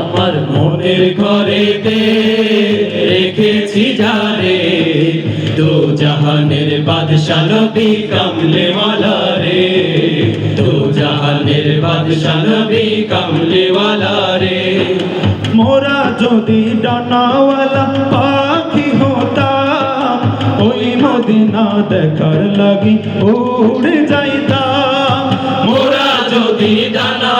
আমার মনের ঘরেতে রেখেছি যারে তো জাহানের বাদশা নবী কামলে রে তো জাহানের বাদশা নবী কামলে রে মোরা যদি ডানাওয়ালা পাখি হতাম ওই মদিনা দেখার লাগি উড়ে যাইতাম। মোরা যদি ডানাওয়ালা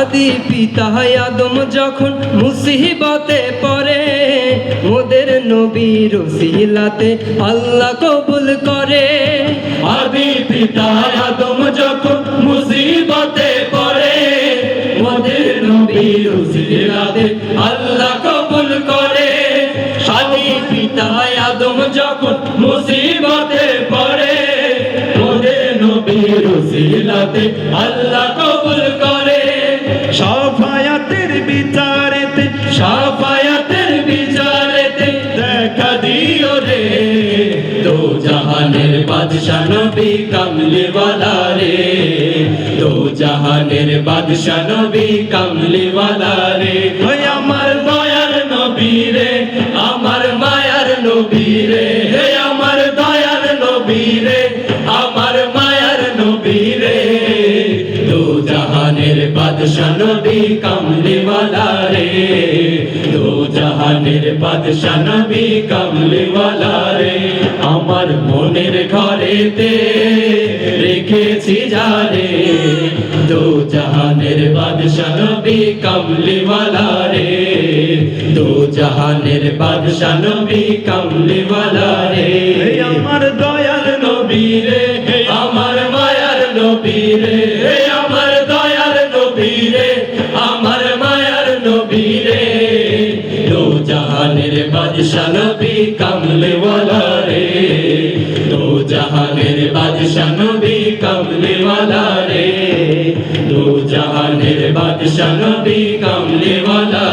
আদি পিতা আদম, যখন মুসিবতে পড়ে, মোদের নবীর সিলাতে আল্লাহ কবুল করে। আদি পিতা আদম, যখন মুসিবতে পড়ে, মোদের নবীর উসিলাতে আল্লাহ কবুল করে। আদি পিতা আদম, যখন মুসিবতে দিও রে। তো জাহানের বাদশাহ নবী কামলে ওয়ালা রে। তো জাহানের বাদশাহ নবী কামলে ওয়ালা রে। ওই আমার দয়ার নবী রে, আমার মায়ার নবী রে। আমার দয়ার নবী রে। নবী কামলে ওয়ালা রে দো জাহানের বাদশা নবী কামলে ওয়ালা রে আমার মনের ঘরেতে রেখেছি যারে দো জাহানের বাদশা নবী কামলে ওয়ালা রে দো জাহানের বাদশা নবী কামলে ওয়ালা রে আমার দয়াল নবী রে আমার মায়ার নবী রে বাদশা নবী কামলে ওয়ালা রে দো জাহানের বাদশা নবী কামলে ওয়ালা রে দো জাহানের বাদশা নবী কামলে ওয়ালা